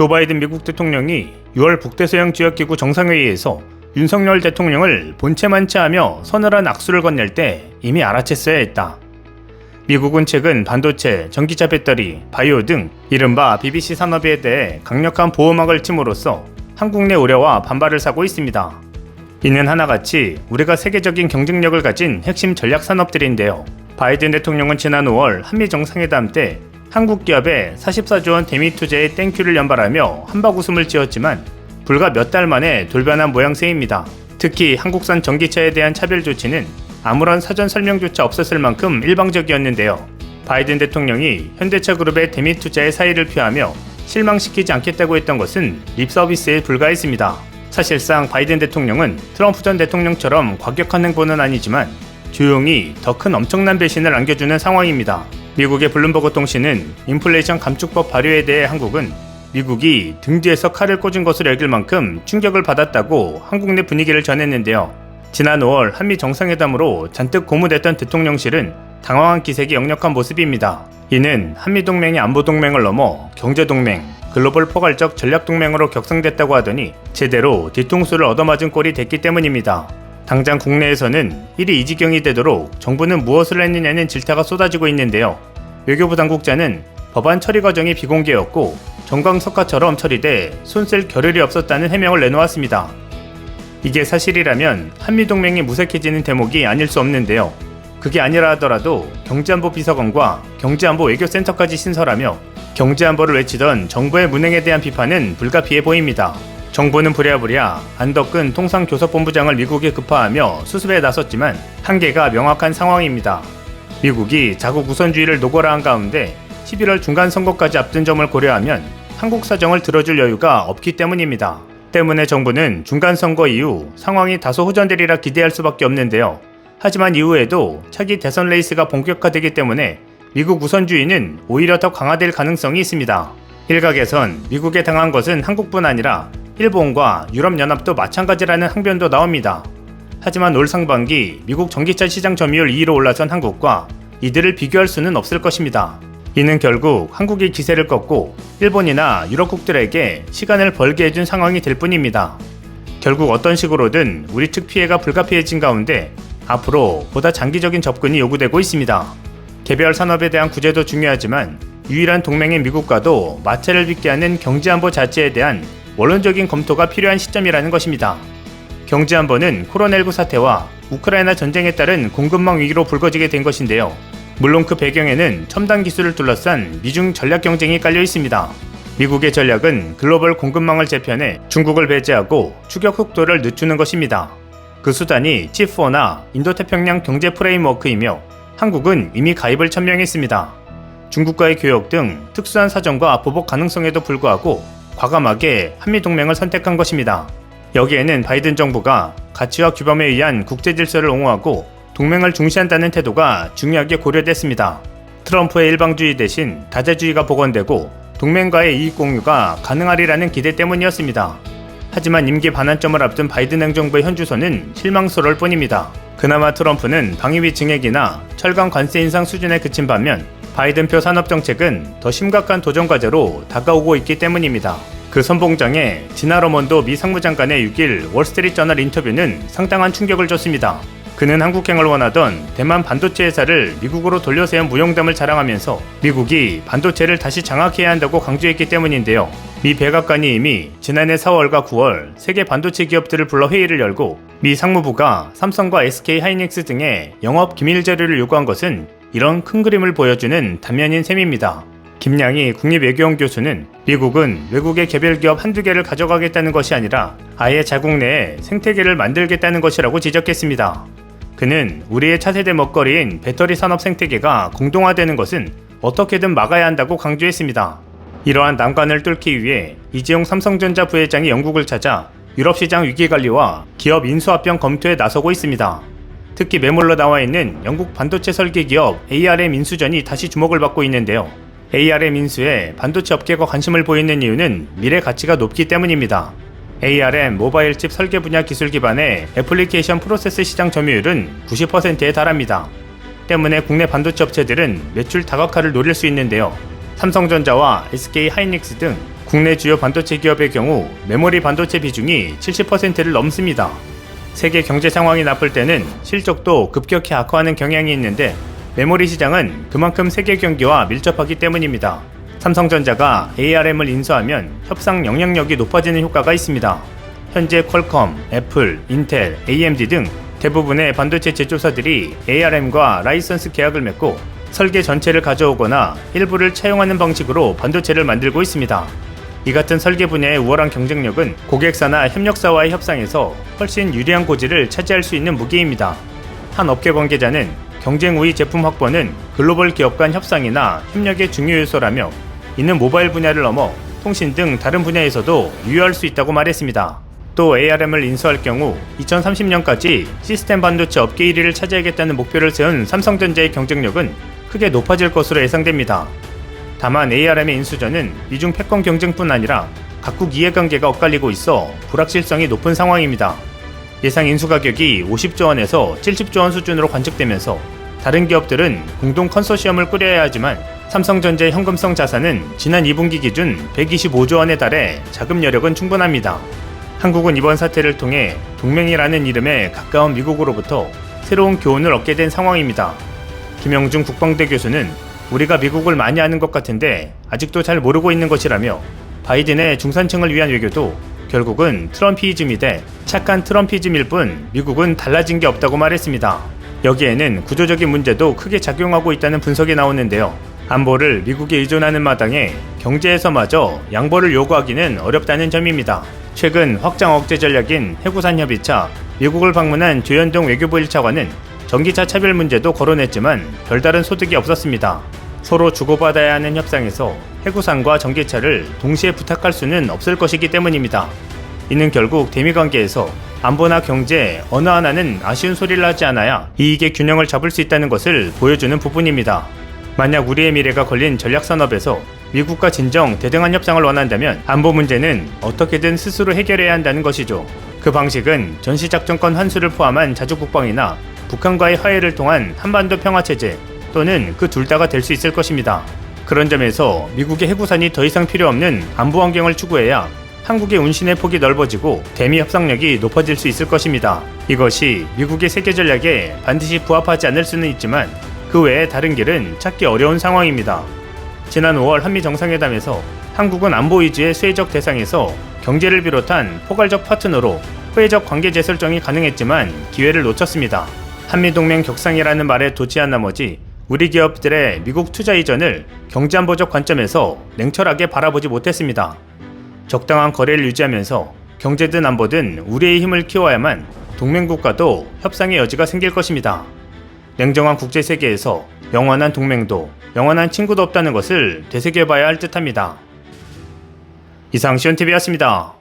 조 바이든 미국 대통령이 6월 북대서양 지역기구 정상회의에서 윤석열 대통령을 본체 만체하며 서늘한 악수를 건넬 때 이미 알아챘어야 했다. 미국은 최근 반도체, 전기차 배터리, 바이오 등 이른바 BBC 산업에 대해 강력한 보호막을 침으로써 한국 내 우려와 반발을 사고 있습니다. 이는 하나같이 우리가 세계적인 경쟁력을 가진 핵심 전략 산업들인데요. 바이든 대통령은 지난 5월 한미 정상회담 때 한국 기업에 44조 원 대미 투자에 땡큐를 연발하며 한박 웃음을 지었지만 불과 몇 달 만에 돌변한 모양새입니다. 특히 한국산 전기차에 대한 차별 조치는 아무런 사전 설명조차 없었을 만큼 일방적이었는데요. 바이든 대통령이 현대차 그룹의 대미 투자에 사의를 표하며 실망시키지 않겠다고 했던 것은 립 서비스에 불과했습니다. 사실상 바이든 대통령은 트럼프 전 대통령처럼 과격한 행보는 아니지만 조용히 더 큰 엄청난 배신을 안겨주는 상황입니다. 미국의 블룸버그 통신은 인플레이션 감축법 발효에 대해 한국은 미국이 등 뒤에서 칼을 꽂은 것으로 여길 만큼 충격을 받았다고 한국 내 분위기를 전했는데요. 지난 5월 한미 정상회담으로 잔뜩 고무됐던 대통령실은 당황한 기색이 역력한 모습입니다. 이는 한미 동맹이 안보 동맹을 넘어 경제 동맹, 글로벌 포괄적 전략 동맹으로 격상됐다고 하더니 제대로 뒤통수를 얻어맞은 꼴이 됐기 때문입니다. 당장 국내에서는 일이 이 지경이 되도록 정부는 무엇을 했느냐는 질타가 쏟아지고 있는데요. 외교부 당국자는 법안 처리 과정이 비공개였고 정광석화처럼 처리돼 손쓸 겨를이 없었다는 해명을 내놓았습니다. 이게 사실이라면 한미동맹이 무색해지는 대목이 아닐 수 없는데요. 그게 아니라 하더라도 경제안보 비서관과 경제안보 외교센터까지 신설하며 경제안보를 외치던 정부의 문행에 대한 비판은 불가피해 보입니다. 정부는 부랴부랴 안덕근 통상교섭본부장을 미국에 급파하며 수습에 나섰지만 한계가 명확한 상황입니다. 미국이 자국 우선주의를 노골화한 가운데 11월 중간 선거까지 앞둔 점을 고려하면 한국 사정을 들어줄 여유가 없기 때문입니다. 때문에 정부는 중간 선거 이후 상황이 다소 호전되리라 기대할 수밖에 없는데요. 하지만 이후에도 차기 대선 레이스가 본격화되기 때문에 미국 우선주의는 오히려 더 강화될 가능성이 있습니다. 일각에선 미국에 당한 것은 한국뿐 아니라 일본과 유럽연합도 마찬가지라는 항변도 나옵니다. 하지만 올 상반기 미국 전기차 시장 점유율 2위로 올라선 한국과 이들을 비교할 수는 없을 것입니다. 이는 결국 한국이 기세를 꺾고 일본이나 유럽국들에게 시간을 벌게 해준 상황이 될 뿐입니다. 결국 어떤 식으로든 우리 측 피해가 불가피해진 가운데 앞으로 보다 장기적인 접근이 요구되고 있습니다. 개별 산업에 대한 구제도 중요하지만 유일한 동맹인 미국과도 마찰을 빚게 하는 경제안보 자체에 대한 원론적인 검토가 필요한 시점이라는 것입니다. 경제안보는 코로나19 사태와 우크라이나 전쟁에 따른 공급망 위기로 불거지게 된 것인데요. 물론 그 배경에는 첨단 기술을 둘러싼 미중 전략 경쟁이 깔려 있습니다. 미국의 전략은 글로벌 공급망을 재편해 중국을 배제하고 추격 속도를 늦추는 것입니다. 그 수단이 치4나 인도태평양 경제 프레임워크이며 한국은 이미 가입을 천명했습니다. 중국과의 교역 등 특수한 사정과 보복 가능성에도 불구하고 과감하게 한미동맹을 선택한 것입니다. 여기에는 바이든 정부가 가치와 규범에 의한 국제 질서를 옹호하고 동맹을 중시한다는 태도가 중요하게 고려됐습니다. 트럼프의 일방주의 대신 다자주의가 복원되고 동맹과의 이익 공유가 가능하리라는 기대 때문이었습니다. 하지만 임기 반환점을 앞둔 바이든 행정부의 현주소는 실망스러울 뿐입니다. 그나마 트럼프는 방위비 증액이나 철강 관세 인상 수준에 그친 반면 바이든표 산업 정책은 더 심각한 도전 과제로 다가오고 있기 때문입니다. 그 선봉장에 지나 러먼도 미 상무장관의 6일 월스트리트 저널 인터뷰는 상당한 충격을 줬습니다. 그는 한국행을 원하던 대만 반도체 회사를 미국으로 돌려세운 무용담을 자랑하면서 미국이 반도체를 다시 장악해야 한다고 강조했기 때문인데요. 미 백악관이 이미 지난해 4월과 9월 세계 반도체 기업들을 불러 회의를 열고 미 상무부가 삼성과 SK 하이닉스 등의 영업 기밀 자료를 요구한 것은 이런 큰 그림을 보여주는 단면인 셈입니다. 김양희 국립외교원 교수는 미국은 외국의 개별 기업 한두 개를 가져가겠다는 것이 아니라 아예 자국 내에 생태계를 만들겠다는 것이라고 지적했습니다. 그는 우리의 차세대 먹거리인 배터리 산업 생태계가 공동화되는 것은 어떻게든 막아야 한다고 강조했습니다. 이러한 난관을 뚫기 위해 이재용 삼성전자 부회장이 영국을 찾아 유럽 시장 위기 관리와 기업 인수합병 검토에 나서고 있습니다. 특히 매몰로 나와 있는 영국 반도체 설계 기업 ARM 인수전이 다시 주목을 받고 있는데요. ARM 인수에 반도체 업계가 관심을 보이는 이유는 미래 가치가 높기 때문입니다. ARM 모바일 칩 설계 분야 기술 기반의 애플리케이션 프로세스 시장 점유율은 90%에 달합니다. 때문에 국내 반도체 업체들은 매출 다각화를 노릴 수 있는데요. 삼성전자와 SK 하이닉스 등 국내 주요 반도체 기업의 경우 메모리 반도체 비중이 70%를 넘습니다. 세계 경제 상황이 나쁠 때는 실적도 급격히 악화하는 경향이 있는데 메모리 시장은 그만큼 세계 경기와 밀접하기 때문입니다. 삼성전자가 ARM을 인수하면 협상 영향력이 높아지는 효과가 있습니다. 현재 퀄컴, 애플, 인텔, AMD 등 대부분의 반도체 제조사들이 ARM과 라이선스 계약을 맺고 설계 전체를 가져오거나 일부를 차용하는 방식으로 반도체를 만들고 있습니다. 이 같은 설계 분야의 우월한 경쟁력은 고객사나 협력사와의 협상에서 훨씬 유리한 고지를 차지할 수 있는 무기입니다. 한 업계 관계자는 경쟁 우위 제품 확보는 글로벌 기업 간 협상이나 협력의 중요 요소라며 이는 모바일 분야를 넘어 통신 등 다른 분야에서도 유효할 수 있다고 말했습니다. 또 ARM을 인수할 경우 2030년까지 시스템 반도체 업계 1위를 차지하겠다는 목표를 세운 삼성전자의 경쟁력은 크게 높아질 것으로 예상됩니다. 다만 ARM의 인수전은 미중 패권 경쟁뿐 아니라 각국 이해관계가 엇갈리고 있어 불확실성이 높은 상황입니다. 예상 인수 가격이 50조 원에서 70조 원 수준으로 관측되면서 다른 기업들은 공동 컨소시엄을 꾸려야 하지만 삼성전자의 현금성 자산은 지난 2분기 기준 125조 원에 달해 자금 여력은 충분합니다. 한국은 이번 사태를 통해 동맹이라는 이름에 가까운 미국으로부터 새로운 교훈을 얻게 된 상황입니다. 김영중 국방대 교수는 우리가 미국을 많이 아는 것 같은데 아직도 잘 모르고 있는 것이라며 바이든의 중산층을 위한 외교도 결국은 트럼피이즘이 돼 착한 트럼피즘일 뿐 미국은 달라진 게 없다고 말했습니다. 여기에는 구조적인 문제도 크게 작용하고 있다는 분석이 나오는데요. 안보를 미국에 의존하는 마당에 경제에서마저 양보를 요구하기는 어렵다는 점입니다. 최근 확장 억제 전략인 해구산 협의차 미국을 방문한 조현동 외교부 1차관은 전기차 차별 문제도 거론했지만 별다른 소득이 없었습니다. 서로 주고받아야 하는 협상에서 해구산과 전기차를 동시에 부탁할 수는 없을 것이기 때문입니다. 이는 결국 대미 관계에서 안보나 경제 어느 하나는 아쉬운 소리를 하지 않아야 이익의 균형을 잡을 수 있다는 것을 보여주는 부분입니다. 만약 우리의 미래가 걸린 전략산업에서 미국과 진정 대등한 협상을 원한다면 안보 문제는 어떻게든 스스로 해결해야 한다는 것이죠. 그 방식은 전시작전권 환수를 포함한 자주국방이나 북한과의 화해를 통한 한반도 평화체제 또는 그 둘 다가 될 수 있을 것입니다. 그런 점에서 미국의 해구산이 더 이상 필요 없는 안보 환경을 추구해야 한국의 운신의 폭이 넓어지고 대미 협상력이 높아질 수 있을 것입니다. 이것이 미국의 세계 전략에 반드시 부합하지 않을 수는 있지만 그 외에 다른 길은 찾기 어려운 상황입니다. 지난 5월 한미 정상회담에서 한국은 안보 위주의 수혜적 대상에서 경제를 비롯한 포괄적 파트너로 호혜적 관계 재설정이 가능했지만 기회를 놓쳤습니다. 한미동맹 격상이라는 말에 도취한 나머지 우리 기업들의 미국 투자 이전을 경제안보적 관점에서 냉철하게 바라보지 못했습니다. 적당한 거래를 유지하면서 경제든 안보든 우리의 힘을 키워야만 동맹국가도 협상의 여지가 생길 것입니다. 냉정한 국제 세계에서 영원한 동맹도 영원한 친구도 없다는 것을 되새겨봐야 할 듯합니다. 이상 시온TV였습니다.